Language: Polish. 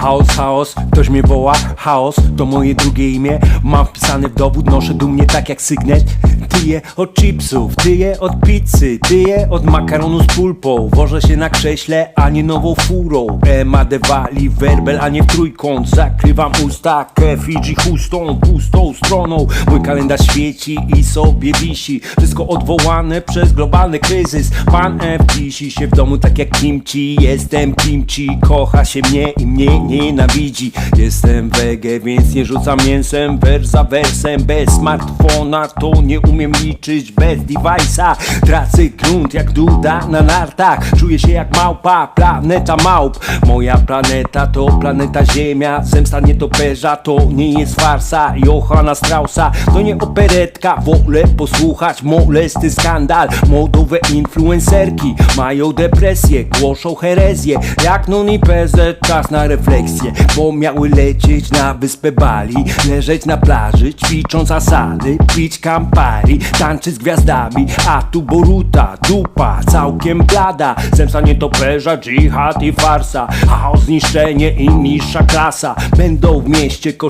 Chaos, chaos, ktoś mnie woła Chaos to moje drugie imię. Mam wpisane w dowód, noszę dumnie tak jak sygnet. Tyję od chipsów, tyję od pizzy Tyję od makaronu z pulpą. Wożę się na krześle, a nie nową furą. Ema de wali, werbel, a nie w trójkąt. Zakrywam usta, Fiji chustą Pustą stroną, mój kalendarz świeci I sobie wisi. Wszystko odwołane przez globalny kryzys. Pan F wisi się w domu tak jak kimchi. Jestem kimchi, kocha się mnie i mnie nienawidzi. Jestem wege, więc nie rzucam mięsem. Wers za wersem, bez smartfona To nie umiem liczyć. Bez device'a Tracę grunt jak duda na nartach. Czuję się jak małpa, planeta małp. Moja planeta to planeta Ziemia. Zemsta nietoperza to nie jest farsa. Johana Straussa to nie operetka. Wolę posłuchać molesty skandal. Modowe influencerki mają depresję Głoszą herezję. Jak Nuni PZ Czas na refleksję Bo miały lecieć na wyspę Bali. Leżeć na plaży ćwicząc asady Pić Campari, tańczyć z gwiazdami. A tu Boruta, dupa całkiem blada. Zemsta nietoperza, dżihad i farsa. Chaos, zniszczenie i niższa klasa. Będą w mieście koszary